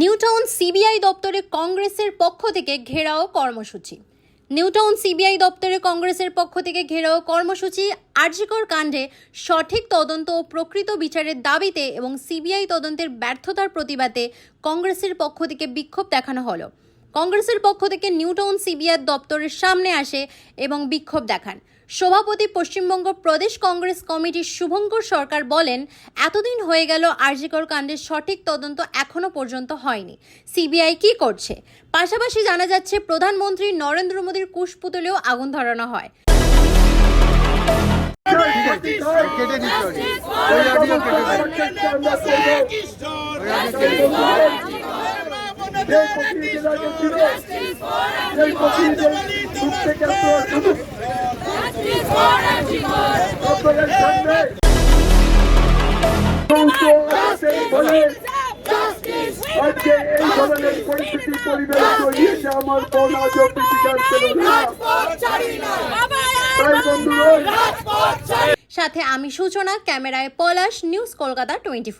New Town CBI দপ্তরে কংগ্রেসের পক্ষ থেকে ঘেরাও কর্মসূচি। নিউটাউন সিবিআই দপ্তরে কংগ্রেসের পক্ষ থেকে ঘেরাও কর্মসূচি আর্যিকর কাণ্ডে সঠিক তদন্ত ও প্রকৃত বিচারের দাবিতে এবং সিবিআই তদন্তের ব্যর্থতার প্রতিবাদে কংগ্রেসের পক্ষ থেকে বিক্ষোভ দেখানো হলো। কংগ্রেসের পক্ষ থেকে নিউটাউন সিবিআই দপ্তরের সামনে আসে এবং বিক্ষোভ দেখান। সভাপতি পশ্চিমবঙ্গ প্রদেশ কংগ্রেস কমিটির শুভঙ্কর সরকার বলেন, এতদিন হয়ে গেল, আরজিকর কাণ্ডের সঠিক তদন্ত এখনও পর্যন্ত হয়নি। সিবিআই কি করছে? পাশাপাশি জানা যাচ্ছে, প্রধানমন্ত্রী নরেন্দ্র মোদীর কুশপুতলেও আগুন ধরানো হয়। কেটে সাথে আমি সূচনা ক্যামেরায় পলাশ নিউজ কলকাতা টোয়েন্টি